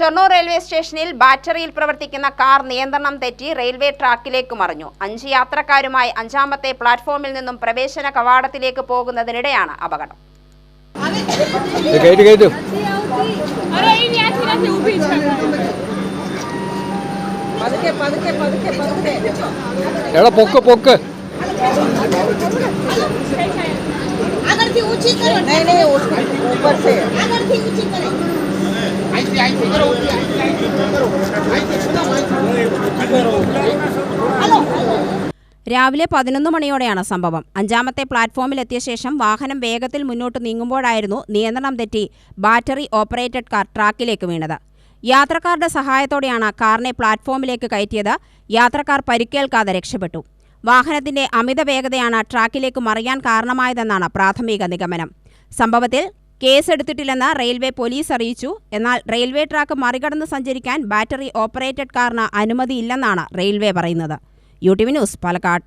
Shoranur railway സ്റ്റേഷനിൽ ബാറ്ററിയിൽ പ്രവർത്തിക്കുന്ന കാർ നിയന്ത്രണം തെറ്റി റെയിൽവേ ട്രാക്കിലേക്ക് മറിഞ്ഞു അഞ്ച് യാത്രക്കാരുമായി അഞ്ചാമത്തെ പ്ലാറ്റ്ഫോമിൽ നിന്നും പ്രവേശന കവാടത്തിലേക്ക് പോകുന്നതിനിടെയാണ് അപകടം ഇത് കയറ്റി കയറ്റു अरे ये नहीं आती रहती ऊपी പതുക്കെ പതുക്കെ പതുക്കെ പതുക്കെ എടാ പൊക്ക് പൊക്ക് अगर थी ऊंची करो नहीं नहीं उसमें ऊपर से अगर थी ऊंची करो രാവിലെ പതിനൊന്ന് മണിയോടെയാണ് സംഭവം. അഞ്ചാമത്തെ പ്ലാറ്റ്ഫോമിലെത്തിയ ശേഷം വാഹനം വേഗത്തിൽ മുന്നോട്ട് നീങ്ങുമ്പോഴായിരുന്നു നിയന്ത്രണം തെറ്റി ബാറ്ററി ഓപ്പറേറ്റഡ് കാർ ട്രാക്കിലേക്ക് വീണത്. യാത്രക്കാരുടെ സഹായത്തോടെയാണ് കാറിനെ പ്ലാറ്റ്ഫോമിലേക്ക് കയറ്റിയത്. യാത്രക്കാർ പരിക്കേൽക്കാതെ രക്ഷപ്പെട്ടു. വാഹനത്തിന്റെ അമിത വേഗതയാണ് ട്രാക്കിലേക്ക് മറിയാൻ കാരണമായതെന്നാണ് പ്രാഥമിക നിഗമനം. സംഭവത്തിൽ കേസെടുത്തിട്ടില്ലെന്ന് റെയിൽവേ പോലീസ് അറിയിച്ചു. എന്നാൽ റെയിൽവേ ട്രാക്ക് മറികടന്ന് സഞ്ചരിക്കാൻ ബാറ്ററി ഓപ്പറേറ്റഡ് കാറിന് അനുമതിയില്ലെന്നാണ് റെയിൽവേ പറയുന്നത്. U T V news Palakkad.